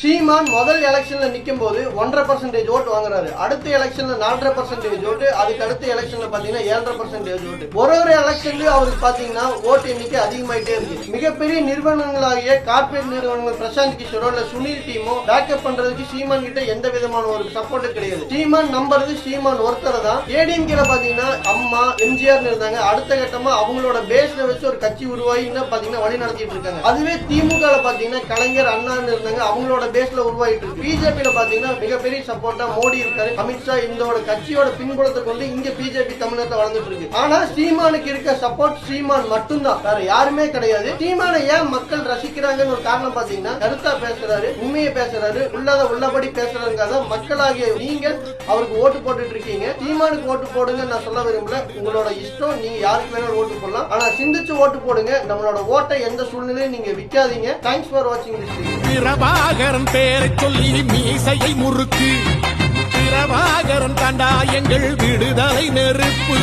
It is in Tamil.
சீமான் முதல் எலெக்ஷன்ல நிக்கும் போது ஒன்றரை பர்சன்டேஜ் ஓட்டு வாங்குறாரு. அடுத்த எலெக்ஷன்ல நாலரை பர்சன்டேஜ் ஓட்டு அதுக்கு அடுத்த எலெக்ஷன்ல பாத்தீங்கன்னா ஏழரை பர்சன்டேஜ் ஓட்டு ஒரு ஒரு எலெக்ஷன்லயும் அவருக்கு பாத்தீங்கன்னா ஓட்டு எண்ணிக்கை அதிகமாயிட்டே இருக்கு. மிகப்பெரிய நிறுவனங்களாகிய கார்பரேட் நிறுவனங்கள் பிரசாந்த் கிஷோரோ இல்ல சுனில் டீமோ பேக்கப் பண்றதுக்கு சீமான் கிட்ட எந்த விதமான ஒரு சப்போர்ட் கிடையாது. சீமான் நம்புறது சீமான் ஒருத்தர் தான். ஏடிஎம்கேல பாத்தீங்கன்னா அம்மா எம்ஜிஆர் இருந்தாங்க. அடுத்த கட்டமா அவங்களோட பேஸ்ல வச்சு ஒரு கட்சி உருவாகி இன்னும் பாத்தீங்கன்னா வழி நடத்திட்டு இருக்காங்க. அதுவே திமுக பாத்தீங்கன்னா கலைஞர் அண்ணான்னு இருந்தாங்க. அவங்களோட பேஸ்ல உருவாயிட்டு இருக்கு. பிஜேபியில பாத்தீங்கன்னா மிகப்பெரிய சப்போர்ட்டா மோடி இருக்காரு. அமித்ஷா இந்த கட்சியோட பின்புலத்தை கொண்டு இங்க பிஜேபி தமிழகத்தை வளர்ந்துட்டு இருக்கு. ஆனா சீமானுக்கு இருக்க சப்போர்ட் சீமான் மட்டும்தான். வேற யாருமே கிடையாது. சீமானை ஏன் மக்கள் ரசிக்கிறாங்கன்னு ஒரு காரணம் பாத்தீங்கன்னா கருத்தா பேசுறாரு உண்மையை பேசுறாரு உள்ளத உள்ளபடி பேசுறாருக்காக மக்களாகிய நீங்கள் அவருக்கு ஓட்டு போட்டுட்டு இருக்கீங்க. சீமானுக்கு ஓட்டு போடுங்க நான் சொல்ல விரும்பல. உங்களோட இஷ்டம் நீங்க யாருக்கு வேணாலும் ஓட்டு போடலாம். ஆனா சிந்திச்சு ஓட்டு போடுங்க. நம்மளோட ஓட்டை எந்த சூழ்நிலையும் நீங்க விற்காதீங்க. தேங்க்ஸ் ஃபார் வாட்சிங் திஸ் பிரபாகரன் பேரை சொல்லி மீசையை முறுக்கு. பிரபாகரன் கண்டா எங்கள் விடுதலை நெருப்பு.